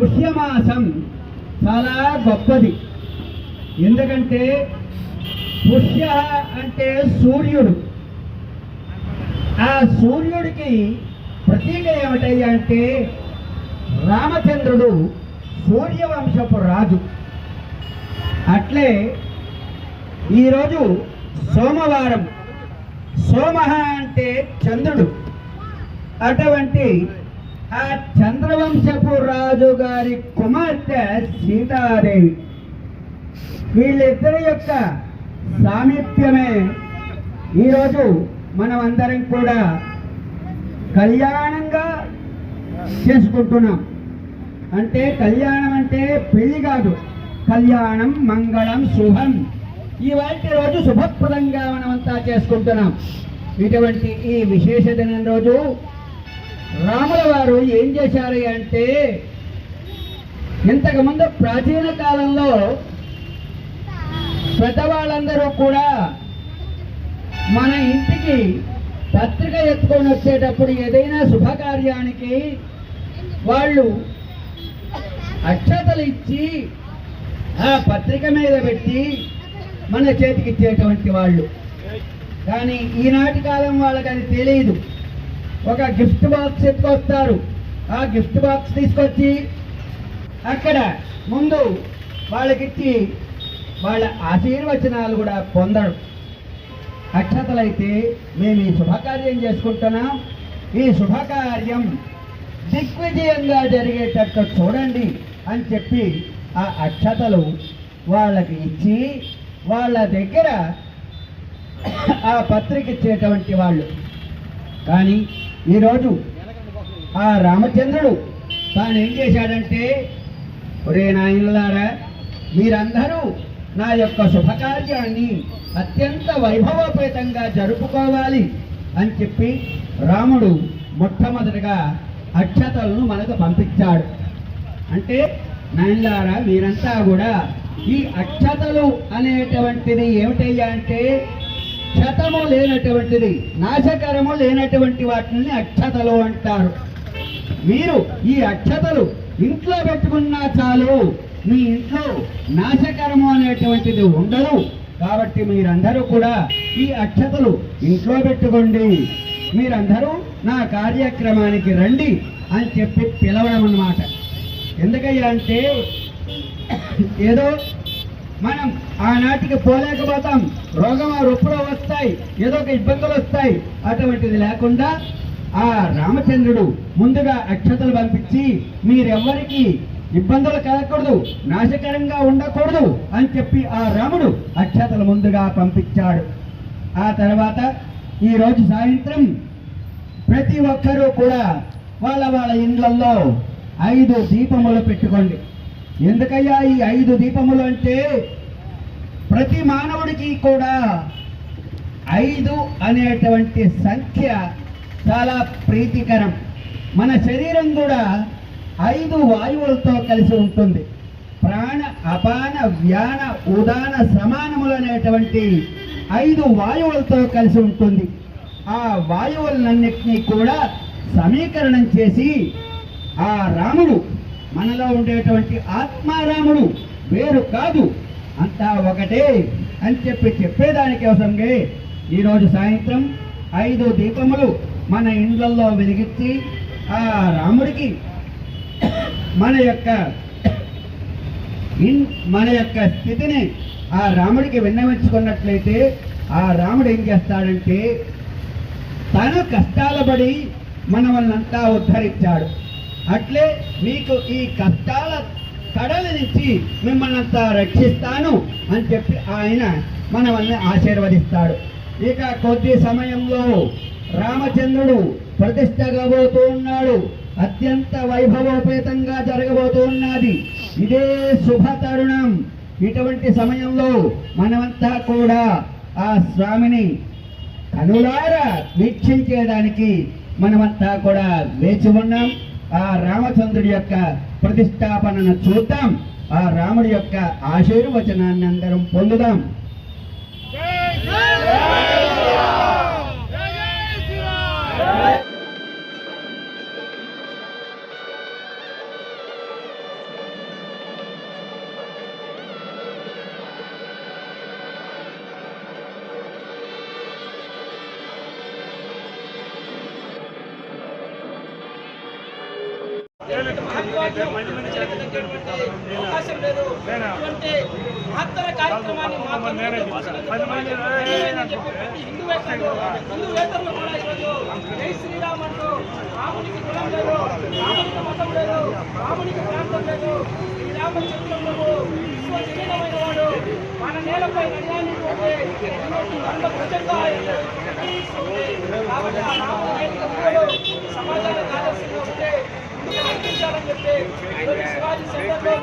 పుష్యమాసం చాలా గొప్పది. ఎందుకంటే పుష్య అంటే సూర్యుడు. ఆ సూర్యుడికి ప్రతీక ఏమిటయ్యా అంటే రామచంద్రుడు సూర్యవంశపు రాజు. అట్లే ఈరోజు సోమవారం. సోమ అంటే చంద్రుడు. అటువంటి ఆ చంద్రవంశపు రాజు గారి కుమార్తె సీతాదేవి. వీళ్ళిద్దరి యొక్క సామీప్యమే ఈరోజు మనం అందరం కూడా కళ్యాణంగా చేసుకుంటున్నాం. అంటే కళ్యాణం అంటే పెళ్ళి కాదు కళ్యాణం మంగళం శుభం. ఇవాటి రోజు శుభప్రదంగా మనమంతా చేసుకుంటున్నాం. ఇటువంటి ఈ విశేష దినం రోజు రాముల వారు ఏం చేశారు అంటే ఇంతకుముందు ప్రాచీన కాలంలో పెద్దవాళ్ళందరూ కూడా మన ఇంటికి పత్రిక ఎత్తుకొని వచ్చేటప్పుడు ఏదైనా శుభకార్యానికి వాళ్ళు అక్షతలు ఇచ్చి ఆ పత్రిక మీద పెట్టి మన చేతికి ఇచ్చేటువంటి వాళ్ళు. కానీ ఈనాటి కాలం వాళ్ళకి అది తెలియదు. ఒక గిఫ్ట్ బాక్స్ ఎత్తుకొస్తారు. ఆ గిఫ్ట్ బాక్స్ తీసుకొచ్చి అక్కడ ముందు వాళ్ళకిచ్చి వాళ్ళ ఆశీర్వచనాలు కూడా పొందడం అక్షతలైతే మేము ఈ శుభకార్యం చేసుకుంటున్నాం. ఈ శుభకార్యం దిగ్విజయంగా జరిగేటట్టు చూడండి అని చెప్పి ఆ అక్షతలు వాళ్ళకి ఇచ్చి వాళ్ళ దగ్గర ఆ పత్రిక ఇచ్చేటువంటి వాళ్ళు. కానీ ఈరోజు ఆ రామచంద్రుడు తాను ఏం చేశాడంటే ఒరే నాయనలారా మీరందరూ నా యొక్క శుభకార్యాన్ని అత్యంత వైభవోపేతంగా జరుపుకోవాలి అని చెప్పి రాముడు మొట్టమొదటిగా అక్షతలను మనకు పంపించాడు. అంటే నాయనలారా మీరంతా కూడా ఈ అక్షతలు అనేటువంటిది ఏమిటయ్యా అంటే క్షతము లేనటువంటిది నాశకరము లేనటువంటి వాటిని అక్షతలు అంటారు. మీరు ఈ అక్షతలు ఇంట్లో పెట్టుకున్నా చాలు మీ ఇంట్లో నాశకరము అనేటువంటిది ఉండదు. కాబట్టి మీరందరూ కూడా ఈ అక్షతలు ఇంట్లో పెట్టుకోండి. మీరందరూ నా కార్యక్రమానికి రండి అని చెప్పి పిలవడం అన్నమాట ఎందుకయ్యా అంటే ఏదో మనం ఆనాటికి పోలేకపోతాం. రోగం ఆ రొప్పులో వస్తాయి ఏదో ఒక ఇబ్బందులు వస్తాయి. అటువంటిది లేకుండా ఆ రామచంద్రుడు ముందుగా అక్షతలు పంపించి మీరెవ్వరికి ఇబ్బందులు కలగకూడదు నాశకరంగా ఉండకూడదు అని చెప్పి ఆ రాముడు అక్షతలు ముందుగా పంపించాడు. ఆ తర్వాత ఈరోజు సాయంత్రం ప్రతి ఒక్కరూ కూడా వాళ్ళ వాళ్ళ ఇండ్లల్లో ఐదు దీపములు పెట్టుకోండి. ఎందుకయ్యా ఈ ఐదు దీపములు అంటే ప్రతి మానవుడికి కూడా ఐదు అనేటువంటి సంఖ్య చాలా ప్రీతికరం. మన శరీరం కూడా ఐదు వాయువులతో కలిసి ఉంటుంది. ప్రాణ అపాన వ్యాన ఉదాన సమానములు అనేటువంటి ఐదు వాయువులతో కలిసి ఉంటుంది. ఆ వాయువులన్నింటినీ కూడా సమీకరణం చేసి ఆ రాముడు మనలో ఉండేటువంటి ఆత్మారాముడు వేరు కాదు. అంతా ఒకటే అని చెప్పి చెప్పేదానికి అవసరంగా. ఈరోజు సాయంత్రం ఐదు దీపములు మన ఇండ్లలో వెలిగించి ఆ రాముడికి మన యొక్క ఇన్ మన యొక్క స్థితిని ఆ రాముడికి విన్నవించుకున్నట్లయితే ఆ రాముడు ఏం చేస్తాడంటే తన కష్టాల పడి మనవల్నంతా ఉద్ధరించాడు. అట్లే మీకు ఈ కష్టాల కడలు నుంచి మిమ్మల్ని అంతా రక్షిస్తాను అని చెప్పి ఆయన మనల్ని ఆశీర్వదిస్తాడు. ఇక కొద్ది సమయంలో రామచంద్రుడు ప్రతిష్ట కాబోతూ ఉన్నాడు. అత్యంత వైభవోపేతంగా జరగబోతూ ఉన్నది. ఇదే శుభ తరుణం ఇటువంటి సమయంలో మనమంతా కూడా ఆ స్వామిని కనులారా వీక్షించేయడానికి మనమంతా కూడా వేచి ఉన్నాం. ఆ రామచంద్రుడి యొక్క ప్రతిష్టాపనను చూద్దాం. ఆ రాముడి యొక్క ఆశీర్వచనాన్ని అందరం పొందుదాం. అవకాశం లేదు ఇటువంటి మహత్తర కార్యక్రమాన్ని మా కమ్యూనిటీ కూడా ఈరోజు జై శ్రీరామ్ అంటూ రామునికి కులం లేదు రామునికి మతం లేదు రామునికి ప్రాంతం లేదు శ్రీరామచంద్రుడు విశ్వజనీయమైన వాడు మన నేలపై నడియానికి వంద భుజంగా కాబట్టి ఆ రాముడు సమాజానికి ఆదర్శంగా ఉంటే ముందుకు నడిపించాలని చెప్పి ఈరోజు శివాజీ సెంటర్లో